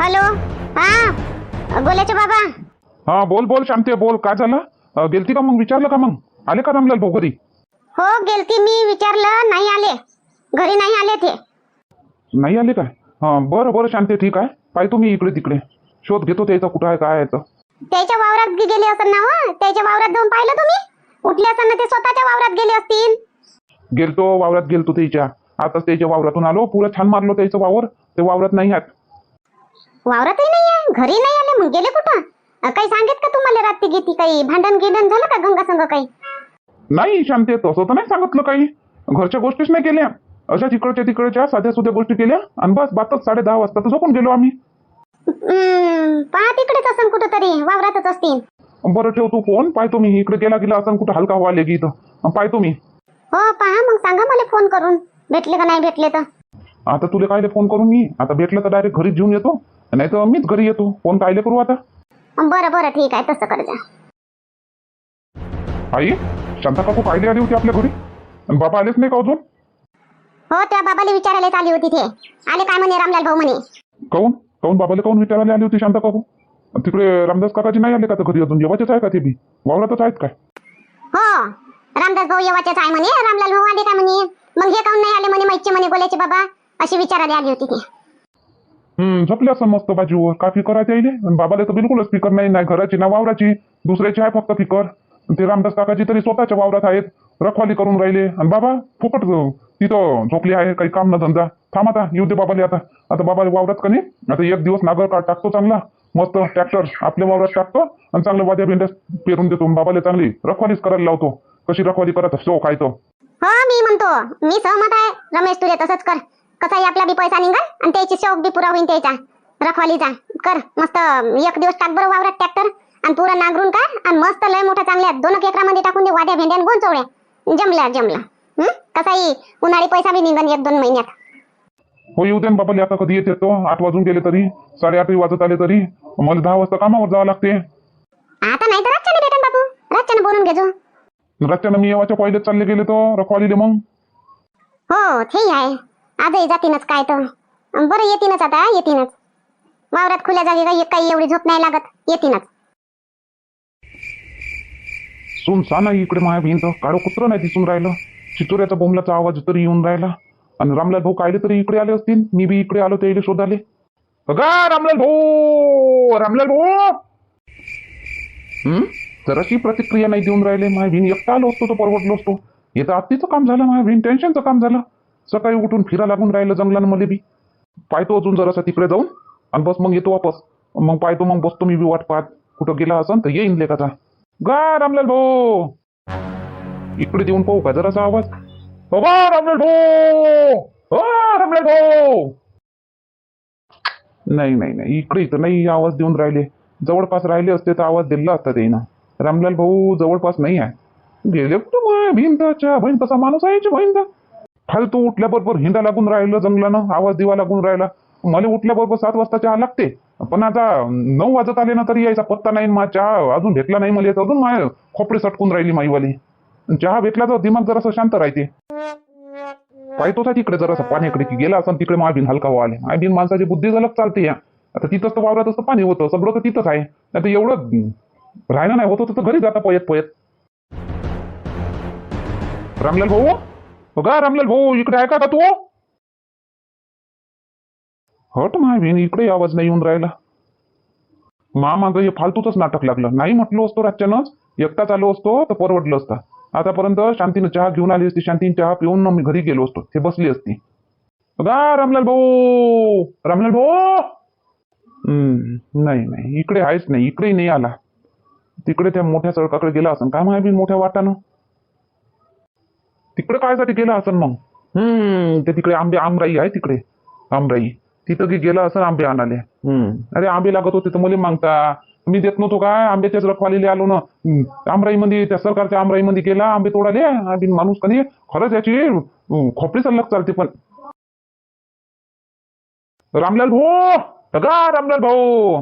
Hello हा? गोल्याचे बाबा. हा बोल बोल शांती बोल काय झालं? अ, गेलती का मग? विचारलं का मग? आले का रामलाल भाऊ घरी? हो गेलती मी विचारलं नाही आले. घरी नाही आले ते. नाही आले काय? हा बरं बरं शांती ठीक आहे. पाय तुम्ही इकडे तिकडे. शोध घेतो त्याचा कुठं आहे काय आहे तर. त्याच्या वावरात गे- गेले असेल ना हो? त्याच्या वावरात जाऊन पाहिलं तुम्ही? उठले असेल ना ते स्वतःच्या वावरात गेले असतील. गेलतो वावरात गेलतो त्याच्या. आताच त्याच्या वावरातून आलो पुरं छान मारलो त्याचं वावर. ते वावरात नाही आहेत. वावरातही नाही आहे घरी नाही आले मग गेले कुठं? काही सांगत का तुम्हाला रात्री गीती काही भांडण गिंडण झालं का गंगा संग काही? नाही शांती तसं तर नाही सांगितलं काही. घरच्या गोष्टीच नाही केल्या. अशा तिकडच्या तिकडच्या साध्या सुध्या गोष्टी केल्या. आणि बस बातच साडे दहा वाजता तर झोपून गेलो आम्ही. पहा तिकडेच असन कुठं तरी वावरातच असतील. बरं ठेव तू फोन. पाय तुम्ही इकडे गेला गेला असं कुठं हलका हवा आले इथं. पाय तुम्ही. हो पहा मग सांगा मला फोन करून. भेटले का नाही भेटले तर? आता तुला कायले फोन करून मी? आता भेटलं तर डायरेक्ट घरीच घेऊन येतो. नाही तर मीच घरी येतो. फोन कायले करू आता. बरं बरं ठीक आहे. तसं कर आई शांता काकू कायले आली होती आपल्या घरी? आणि बाबा आलेच नाही का अजून? हो त्या बाबाला विचारायला आली होती ते. आले काय म्हणे रामलाल भाऊ म्हणे? काऊन काऊन बाबाला काऊन विचारायला आली होती शांता काकू? तिकडे रामदास काकाजी नाही आले का तर घरी अजून? जेवायचेच आहे का ते बी? वावरातच आहेत काय? हो रामदास भाऊ येवाचेच आहे म्हणे. रामलाल भाऊ आले का म्हणे? मग हे काऊन नाही आले म्हणे? माहिती म्हणे गोल्याचे बाबा? अशी विचारायला आली होती ती. हम्म झोपले असं मस्त बाजूवर. का फिकर आहे त्याईले? बाबाला तर बिलकुलच फिकर नाही नाही घराची ना वावराची. दुसऱ्याची आहे फक्त फिकर. ते रामदास काकाची तरी स्वतःच्या वावरात आहेत. रखवाली करून राहिले. आणि बाबा फुकट तिथं झोपली आहे काही काम न धंदा. थांब आता येऊ दे बाबाले आता. आता बाबा वावरात का नाही? आता एक दिवस नागर काढ टाकतो चांगला. मस्त ट्रॅक्टर आपल्या वावरात टाकतो आणि चांगलं वाद्या भेंड्या पेरून देतो. बाबाला चांगली रखवालीच करायला लावतो. कशी रखवाली करत असतो काय तो मी म्हणतो. मी सहमत आहे. रमेश तुले तसंच कर. कसाही आपला बी पैसा निघाल आणि त्याची शौक बी पुरा होईल त्याचा. रखवालीचा कर. मस्त एक दिवस टाक बरं वावरात ट्रॅक्टर आणि पुरा नांगरून काढ आणि मस्त लय मोठा चांगल्या दोन एक एकरामध्ये टाकून दे वाद्या भेंड्या गोंचवड्या जमल्या जमला हं? कसाही उन्हाळी पैसा बी निघन एक दोन महिन्यात. हो येऊ दे ना बाबाले आता कधी येते तो. आठ वाजून गेले तरी. साडेआठ वाजत आले तरी. मला दहा वाजता कामावर जावं लागते. आता नाही तर रातच्याने भेटन बापू. रातच्याने बोलून घेजो. रातच्यानं मी येवाच्या पहिलेच चालले गेले तो रखवालीले मग. हो ते आहे. आजही जातीनच काय तर. बरं येतीनच आता येतीनच. वावरात खुल्या जागी काही काही एवढी झोप नाही लागत येतीनच. सुनसान आहे इकडे माया भिंत काळो कुत्र नाही दिसून राहिलं. चितुऱ्याचा बोंबलाचा आवाज तरी येऊन राहिला. आणि रामलाल भाऊ कायले तरी इकडे आले असतील? मी बी इकडे आलो त्याला शोधाले. अगा रामलाल भाऊ! रामलाल भाऊ! हम्म जराशी प्रतिक्रिया नाही देऊन राहिले. माया भिन एकटा आलो असतो तो परवडलो असतो. हे तर आत्तीचं काम झालं माया बहीण. टेन्शनचं काम झालं. सकाळी उठून फिरा लागून राहिलं जंगलानं मध्ये बी. पाहतो अजून जरासा तिकडे जाऊन. आणि बस मग येतो वापस. मग पाहतो मग बसतो मी बी वाट पाहत. कुठं गेला असन तर येईन लेखाचा गा रामलाल भाऊ! इकडे देऊन पाहू का जरासा आवाज? हो गा रामलाल भाऊ! हो रामलाल भाऊ! नाही नाही नाही. इकडे इथं नाही आवाज देऊन राहिले. जवळपास राहिले असते तर आवाज दिला असता ते रामलाल भाऊ जवळपास नाही आहे. गेले कुठं भिंताच्या? बहीण तसा माणूस आहे याची बहीण तो उठल्याबरोबर हिंडा लागून राहिलं जंगलानं आवाज दिवा लागून राहिला. मला उठल्याबरोबर सात वाजता चहा लागते. पण आता नऊ वाजत आले ना तरी यायचा पत्ता नाही मा चहा अजून भेटला नाही मला अजून माय खोपडे सटकून राहिली माईवाली. चहा भेटला तर दिमाग जरासं शांत राहते. पाहतो का तिकडे जरासा पाण्याकडे की गेला असं तिकडे माय बिन हलका व्हाले माय बिन माणसाची बुद्धी झालं चालते या. आता तिथंच तर वावरात असं पाणी होतं सगळं तर तिथंच आहे. आता एवढं राहणं नाही होत होतं तर घरी जाता पयत पयत रामलाल भाऊ? बघा रामलाल भाऊ इकडे आहे का तू? हट माय इकडे आवाज नाही येऊन राहिला. मा माझं हे फालतूच नाटक लागलं. नाही म्हटलो असतो रातच्यानंच एकटाच आलो असतो तर परवडलं असतं. आतापर्यंत शांतीनं चहा घेऊन आली असती शांतीने चहा पिऊन मी घरी गेलो असतो. ते बसली असती. गा रामलाल भाऊ! रामलाल भाऊ! नाही नाही इकडे आहेच नाही इकडेही नाही आला. तिकडे त्या मोठ्या सडकाकडे गेला असं काय माहिती मोठ्या वाटानं? तिकडे कायसाठी गेला असं मग? हम्म. ते तिकडे आंबे आमराई आहे तिकडे. आमराई. तिथं की गेला असं आंबे आणाले हम्म. अरे आंबे लागत होते तर मला मागता. मी देत नव्हतो काय? आंब्याच्याच रखवालीले आलो ना. आमराई मध्ये त्या सरकारच्या आमराई मध्ये गेला आंबे तोडाले आंबे माणूस कधी? खरंच याची खोपडी सल्लग चालते पण. रामलाल भाऊ! गा रामलाल भाऊ!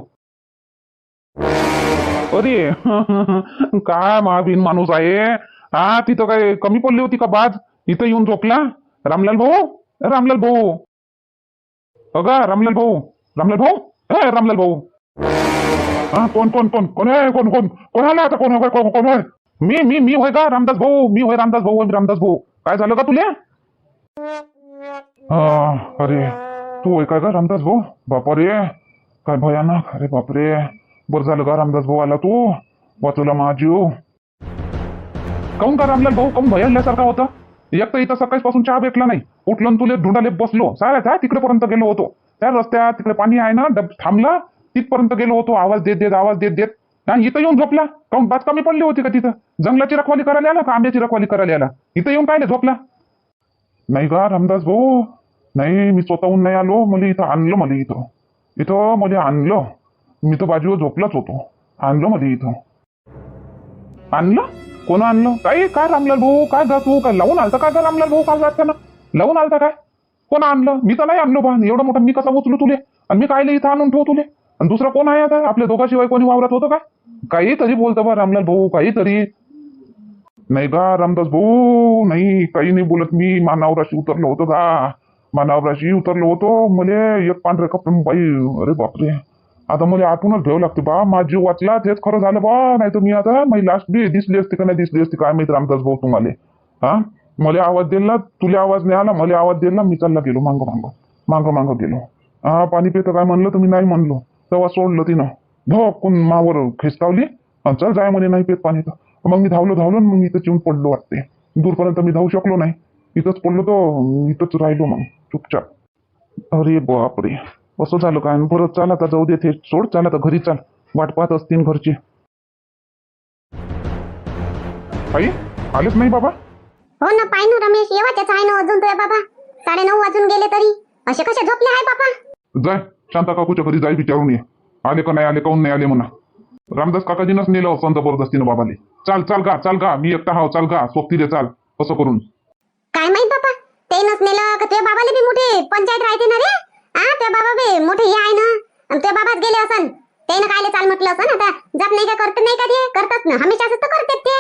अरे काय महाबीन माणूस आहे? हा तिथं काय कमी पडली होती का बाज? इथं येऊन झोपला? रामलाल भाऊ? रामलाल भाऊ. अगं रामलाल भाऊ. रामलाल भाऊ? हे रामलाल भाऊ. हा कोण कोण कोण? कोण आहे कोण कोण? कोण आला आता? कोण होय कोण- कोण होय मी मी मी होय का? रामदास भाऊ. मी होय रामदास भाऊ मी रामदास भाऊ. काय झालं का तुला? हा, अरे तू होय काय का रामदास भाऊ? बापरे. काय भयानक. अरे बापरे. बरं झालं का रामदास भाऊ आला तू? वाचवला महाजीव काऊन का रामलाल भाऊ काऊन भयाल्यासारखा होता. एक तर इथं सकाळपासून चहा भेटला नाही. उठलं तुले धुंडाले बसलो. साऱ्या तिकडे पर्यंत गेलो होतो. त्या रस्त्यात तिकडे पाणी आहे ना डब थांबला. तिथपर्यंत गेलो होतो. आवाज देत देत आवाज देत देत. नाही इथं येऊन झोपला. काऊन बात कमी पडली होती का तिथं? जंगलाची रखवाली करायला आला का? आंब्याची रखवाली करायला आला? इथं येऊन काय नाही झोपला. नाही का रामदास भाऊ. नाही मी स्वतःहून नाही आलो. मला इथं आणलं मला इथं. इथं मला आणलं. मी तर बाजूवर झोपलाच होतो. आणलं मला इथं. आणलं? कोण आणलं काय काय रामलाल भाऊ? काय गा तू काय लावून आलता काय का रामलाल भाऊ काल ना लावून आलता काय? कोण आणलं? मी तर नाही आणलो बा एवढं मोठं मी कसा उचलू तुले? आणि मी काय इथं आणून ठेवू तुले? आणि दुसरा कोण आहे आता? आपल्या दोघाशिवाय कोणी वावरात होतं काय? काही तरी बोलतं बा रामलाल भाऊ काही तरी नाही का रामदास भाऊ नाही काही नाही बोलत मी. मानावराशी उतरलो होतो का मानावराशी उतरलो होतो. मले एक पांढरे कपडे बाई अरे बापरे. आता मला आठवूनच भेव लागते बा माझा जीव वाचला तेच खरं झालं बा नाही तर मी आता माझी लास्ट बी दिसली असती का नाही दिसली असती काय माहिती रामदास भाऊ तुम्हाला. हा? मला आवाज दिला तुला आवाज नाही आला मला आवाज दिला मी चालला गेलो मांग मांग मांग मांग गेलो. हा पाणी पितं काय म्हणलं तर मी नाही म्हणलो. तेव्हा सोडलं तिनं. धोकून मावर खेचतावली चल जाय म्हणे नाही पेत पाणी तर. मग मी धावलो धावलो मग इथं चिवून पडलो वाटते. दूरपर्यंत मी धावू शकलो नाही. इथंच पडलो तो इथंच राहिलो मग चुपचाप. अरे बापरे. असं झालं काय? बरं चाल आता जाऊ दे ते सोड चाल आता घरी चाल. वाट पाहत असतील घरची. आई आलेच नाही बाबा? हो ना पाय ना रमेश येवाच्याच आहे ना अजून तुझ्या बाबा. साडे नऊ वाजून गेले तरी. असे कसे झोपले आहे बाबा? जाय शांता काकूच्या घरी जाय विचारून ये. आले का नाही आले काऊन नाही आले म्हणा. रामदास काकाजीनंच नेलं असं जबरदस्तीनं बाबाले. चाल चाल गा चाल गा मी एकटा हाव चाल गा सोबती रे चाल असं करून. काय माहीत बाबा? ते नसलेलं का तुझ्या बाबाला बी मोठी पंचायत राहते ना रे? हा त्या बाबा बी मोठे हे आहे ना. आणि त्या बाबाच गेले असन. त्यानं कायले चाल म्हटलं असं आता जात नाही का करत नाही का ते? करतात ना. हमेशा असं तर करतात ते.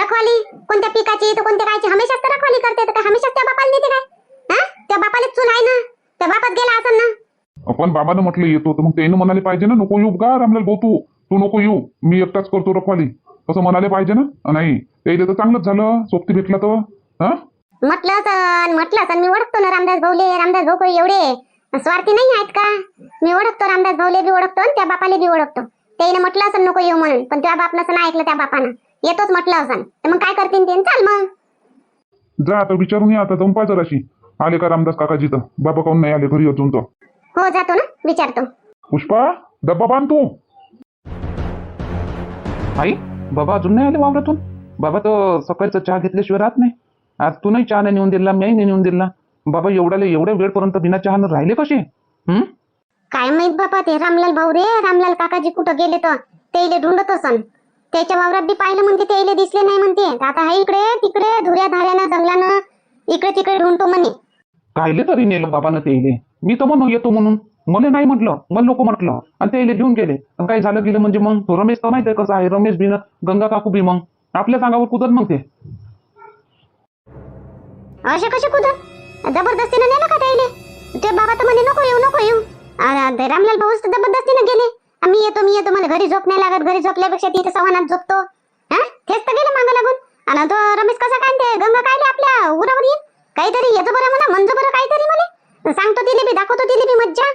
रखवाली कोणत्या पिकाची तर कोणत्या कायची हमेशा तर रखवाली करते. तर काय हमेशा त्या बापाला देते काय? हा? त्या बापाला चूल आहे ना. त्या बापात गेला असन ना. पण बाबानं म्हटलं येतो तर मग त्यानं म्हणाले पाहिजे ना नको येऊ का रामलाल भाऊ तू. तू नको येऊ. मी एकटाच करतो रखवाली. असं म्हणाले पाहिजे ना? नाही. त्याला तर चांगलंच झालं. सोबती भेटला तर. हा? म्हटलं असं म्हटलं असं मी ओळखतो ना रामदास भाऊले. रामदास भाऊ काही एवढे. स्वार्थी नाही आहेत का? मी ओळखतो रामदास भाऊले बी ओळखतो आणि त्या बापाले बी ओळखतो. त्याने म्हटलं असं नको येऊ म्हणून पण त्या बापनं असं नाही ऐकलं त्या बापानं. येतोच म्हटलं असं तर मग काय करतील ते? चाल मग. जा आता विचारून या आता दंपा जराशी आले का रामदास काकाजी तर? बाबा काऊन नाही आले घरी अजून तर? हो जातो ना विचारतो. पुष्पा डब्बा बांध तू. आई बाबा अजून नाही आले वावरातून? बाबा तर सकाळचा चहा घेतल्याशिवाय राहत नाही. आज तू नाही चहा नाही नेऊन दिला मी नाही नेऊन दिला. बाबा एवढ्याला एवढ्या वेळपर्यंत बिना चहानं राहिले कसे? काय माहीत बाबा ते रामलाल भाऊ रे रामलाल काकाजी कुठं गेले तर? ते ढूंढत असन. त्याच्या वावरात बी पाहिलं म्हणते ते दिसले नाही म्हणते. आता हा इकडे तिकडे धुऱ्या धाऱ्यानं जंगलानं इकडे तिकडे ढूंढतो म्हणे. कायले तरी नेलं बाबानं ते मी तर म्हणून येतो म्हणून. मला नाही म्हटलं मला नको म्हटलं. आणि ते इले घेऊन गेले. आणि काय झालं गेलं म्हणजे मग? रमेश तर माहिती आहे कसं आहे रमेश बी गंगा काकू बी मग. आपल्या सांगावर कुदत मग ते? असे कसे कुदत जबरदस्तीनं नेलं का त्याले ते बाबा तर म्हणे नको येऊ नको येऊ. अरे ते रामलाल भाऊ तर जबरदस्तीनं गेले. मी येतो मी येतो मला घरी झोप नाही लागत घरी झोपल्यापेक्षा तिथे सव्हानात झोपतो. हा? तेच तर गेले मागं लागून. आणि तो रमेश कसा काय ते गंगा काय आपल्या उरावर येईल? काहीतरी येतो बरं म्हणा म्हणजे बरं काहीतरी मला सांगतो तिले बी दाखवतो तिले बी मज्जा.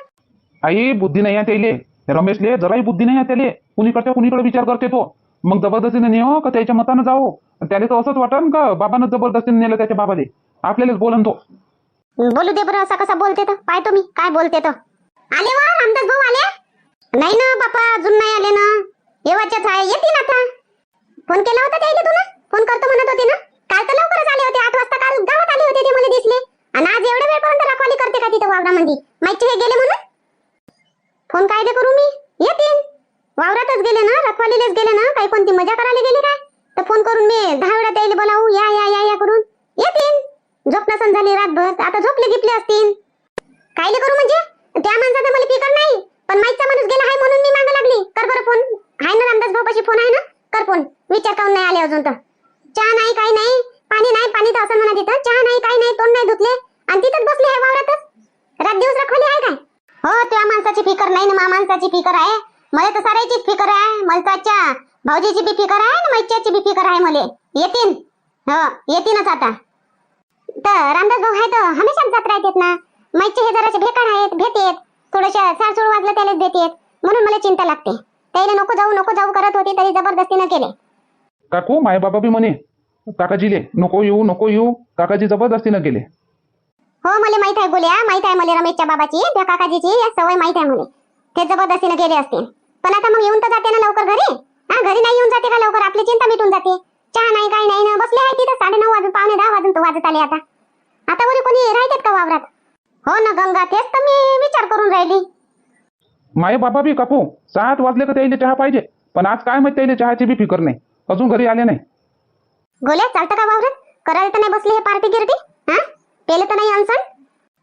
आई बुद्धी नाही आहे त्याले रमेशले जराही बुद्धी नाही आहे त्याले कुणीकडच्या कुणीकडे विचार करते तो. मग जबरदस्तीने नेहो का त्याच्या मतानं जाओ त्याला तर असंच वाटन का बाबानं जबरदस्तीने नेलं त्याच्या बाबाले? आपल्यालाच बोलन तो. बोलू दे बरं असा कसा बोलते तर? पाहतो मी काय बोलते तर. आले वा रामदास भाऊ आले? नाही ना बापा अजून नाही आले ना. येवाच्याच आहे येतील आता. फोन केला होता त्याला तुला? फोन करतो म्हणत होते ना. काल तर लवकरच आले होते आठ वाजता काल गावात आले होते ते मला दिसले. आणि आज एवढ्या वेळपर्यंत रखवाली करते का तिथं वावरामध्ये? माहिती हे गेले म्हणून? फोन काय दे करू मी? येतील. वावरातच गेले ना रखवालीलेच गेले ना. काही कोणती मजा करायला गेले काय? तर फोन करून मी दहा वेळा त्याला बोलावू या या या या करून. येतील. झोप नसन झाली रातभर. आता झोपले गिपले असतील. कायले करू म्हणजे? त्या माणसाचं मला फिकर नाही. पण माईचा माणूस गेला आहे म्हणून मी मागं लागली. कर बरं फोन. आहे ना रामदास भाऊपाशी फोन आहे ना? कर फोन. विचार काऊन नाही आले अजून तर. चहा नाही काही नाही. पाणी नाही पाणी तर असं म्हणा तिथं चहा नाही काही नाही तोंड नाही धुतले. आणि तिथंच बसले आहे वावरातच. रात दिवस रखवली आहे काय? हो त्या माणसाची फिकर नाही ना मा माणसाची फिकर आहे. मला तर सारायचीच फिकर आहे. मला तर आजच्या भाऊजीची बी फिकर आहे ना मैच्याची बी फिकर आहे मला. येतीन. हो येतीनच आता. तर रामदास भाऊ आहे तर हमेशाच जात राहतात ना. मैचे हे जरासे बेकार आहेत भेटेत थोडशा सारसूळ वाजलं त्यालाच भेटेत म्हणून मला चिंता लागते. त्याला नको जाऊ नको जाऊ करत होती तरी जबरदस्तीनं केले. काकू माय बाबा बी म्हणे काकाजीले नको येऊ नको येऊ काकाजी जबरदस्तीनं गेले हो मला माहीत आहे बोल्या माहीत आहे मला रमेशच्या बाबाची त्या काकाजीची या सवय माहीत आहे मला ते जबरदस्तीने गेले असतील. पण आता मग येऊन तर जाते ना लवकर घरी? हा घरी नाही येऊन जाते का लवकर? आपली चिंता मिटून जाते. चहा नाही काही नाही बसले आहे तिथं. साडे नऊ वाजून पावणे दहा वाजून तो वाजत आले आता. आता वरी कोणी राहतात का वावरात? हो ना गंगा तेच तर मी विचार करून राहिली. माय बाबा बी काकू सात वाजले का त्याला चहा पाहिजे? पण आज काय माहिती त्याला चहाची बी फिकर नाही. अजून घरी आले नाही. गोल्या चालतं का वावरात? करायला तर नाही बसली हे पार्टी गिरटी? हा? पेले तर नाही अनसन?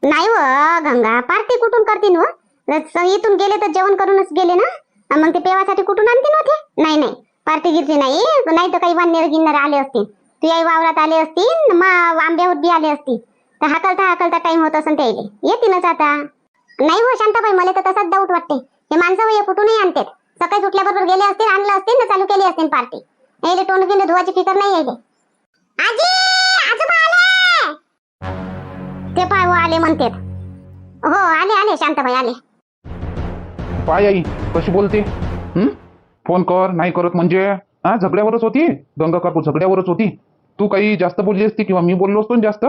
नाही व गंगा पार्टी कुठून करतील व? इथून गेले तर जेवण करूनच गेले ना? मग ते पेवासाठी कुठून आणतील नाही नाही. पार्टी गिरती नाही. नाही तर काही वानर गिन्नर आले असतील. तू आई वावरात आले असतील मग आंब्यावर बी आले असतील तर हाकलता हाकलता टाइम होत असेल त्याइले येतीलच आता. नाही हो शांताबाई मला तर तसाच डाऊट वाटते. हे माणसं वय कुठूनही आणतात. सकाळी उठल्याबरोबर गेले असतील आणलं असतील ना चालू केली असतील पार्टी यायले तोंड गिंड धुवाची फिकर नाही यायले. आजी! आजोबा आले! ते पाय हो आले म्हणतात. हो आले आले शांताबाई आले. पाय आई कशी बोलते? हं? फोन कर नाही करत म्हणजे? हा झगड्यावरच होती? गंगा काकू झगड्यावरच होती? तू काही जास्त बोलली असती किंवा मी बोललो असतो ना जास्त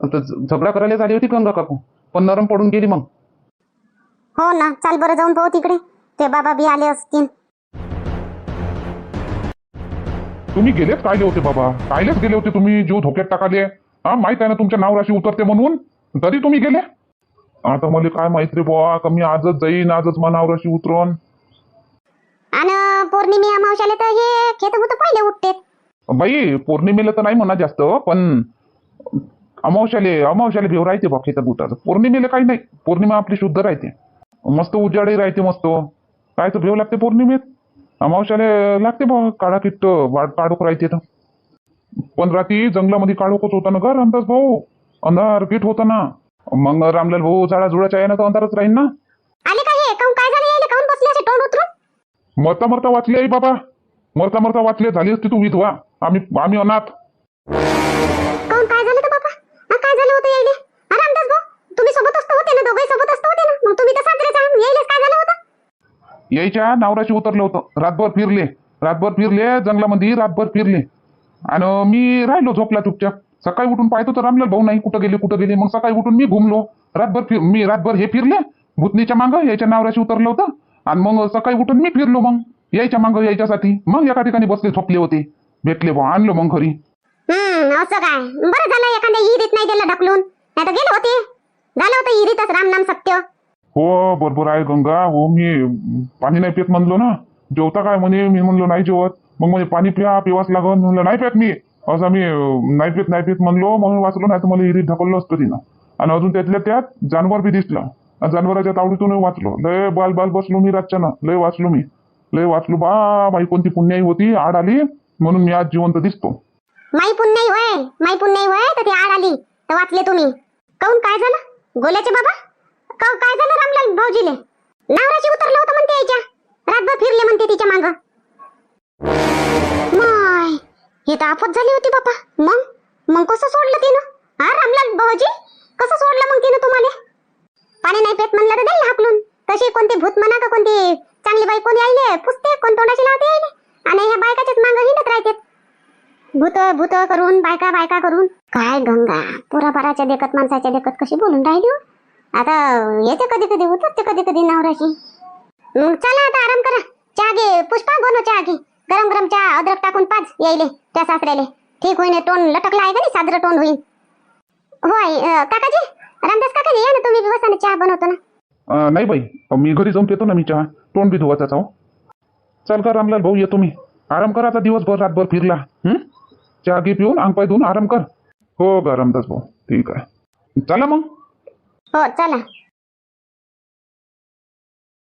तर झगडा करायला झाली होती गंगा काकू. पण नरम पडून गेली मग. हो ना चाल बरं जाऊन पाहू तिकडे. ते बाबा बी आले असतील. तुम्ही गेलेच कायले होते बाबा? कायलेच गेले होते तुम्ही? जीव धोक्यात टाकाले. हा माहीत आहे ना तुमच्या नावराशी उतरते म्हणून? तरी तुम्ही गेले? आता मला काय माहीत रे बुवा का मी आजच जाईन आजच मा नावराशी उतरून. आणि पौर्णिमे अमावश्याला तर हे खेत पहिले उठते बाई पौर्णिमेला तर नाही म्हणा जास्त पण अमावश्याले अमावश्याला भेव राहते बा खेतात बुटाचं. पौर्णिमेला काही नाही. पौर्णिमा आपली शुद्ध राहते. मस्त उजाडही राहते मस्त. काय तर भेव लागते पौर्णिमेत. अमावश्याला लागते बा काळा किट्ट काढोक राहते तर. पण रात्री जंगलामध्ये काढोकच होता ना का रामदास भाऊ. अंधार किट होता ना. मग रामलाल भाऊ झाडा जुडाच्या आहे ना तर अंधारच राहील ना. आले का हे? काऊन काय झालं यायले? काऊन बसले असे तोंड उतरून? मरता मरता वाचले आई बाबा. मरता मरता वाचले झाली असती तू विधवा. आम्ही आम्ही अनाथ. काऊन काय झालं तर बाबा हा, काय झालं होतं यायले? रामदास भाऊ तुम्ही सोबत असतो होते ना दोघे सोबत असतो होते ना? मग तुम्ही तर साजरेच आहात. यायलेच काय झालं होतं? यायच्या नावराशी उतरलं होतं. रातभर फिरले. रातभर फिरले जंगलामध्ये रातभर फिरले. आणि मी राहिलो झोपला चुपचाप. सकाळी उठून पाहतो तर रामलाल भाऊ नाही कुठं गेले कुठं गेले. मग सकाळी उठून मी घुमलो. रातभर फिर मी रातभर हे फिरले. भूतनीच्या मागं यायच्या नावराशी उतरलं होतं. आणि मग सकाळी उठून मी फिरलो मग. यायच्या मागं यायच्यासाठी. मग एका ठिकाणी बसले झोपले होते. भेटले बा आणलो मग घरी. हम्म असं काय? बरं झालं एखाद्या इरीत नाही गेलं ढकलून. नाही तर गेले होते. झालं होतं इरीतच राम नाम सत्य. हो बरोबर आहे गंगा. हो मी पाणी नाही पित म्हणलो ना. जेवता काय म्हणे? मी म्हणलो नाही जेवत. मग म्हणे पाणी पिया पिवाच लागत म्हणलं नाही पित मी. असं मी नाही पित नाही पित म्हणलो. म्हणून वाचलो नाही तर मला इरीत ढकललं असतं तिनं. आणि अजून त्यातल्या त्यात जानवर बी दिसलं. जानवराच्या तावडीतून वाचलो. लय बाल बाल बसलो मी रातच्यानं. लय वाचलो मी. लय वाचलो बा बाई कोणती पुण्याई होती आड आली म्हणून मी आज जिवंत दिसतो. माई पुण्याई होय माई पुण्याई होय तर ती आड आली तर वाचले तुम्ही. काऊन काय झालं? गोल्याचे बाबा? का काय झालं रामलाल भाऊजीले? नावराची उतरलं होतं म्हणते याच्या. रातभर फिरले म्हणते तिच्या माग. माय हे तर आफत झाली होती बापा. मग? मग कसं सोडलं तिनं? हा रामलाल भाऊजी? कसं सोडलं मग तिनं तुम्हाला? पाणी नाही पेत म्हणलं तर द्यायला हाकलून. तशी कोणती भूत म्हणा का कोणती चांगली बाई कोणी आईले? पुसते कोण तोंडाशी लावते आईले? आणि ह्या बायकाच्याच मागं हिंडत राहते भूत भूत करून बायका बायका करून. काय गंगा पोरापाराच्या देखत माणसाच्या देखत कशी बोलून राहिली हो? आता येते कधी कधी उतरते कधी कधी नवराशी मग चला आता आराम करा. चहा घे पुष्पा बनव चहा घे. गरम गरम चहा अद्रक टाकून पाच यायले त्या सासऱ्याले. ठीक होईन टोन लटकला आहे का नाही? साजरं टोन होईल होय अं, काकाजी रामदास काकाजी या ना तुम्ही बी चहा बनवतो ना. अं, नाही बाई मी घरी जाऊन पितो ना मी चहा. तोंड बी धुवाचा हो चल का रामलाल भाऊ येतो मी. आराम कर आता दिवसभर रातभर फिरला. चहा घे पिऊन अंग पाय धुवून आराम कर. हो का रामदास भाऊ. ठीक आहे. चला मग. हो चला.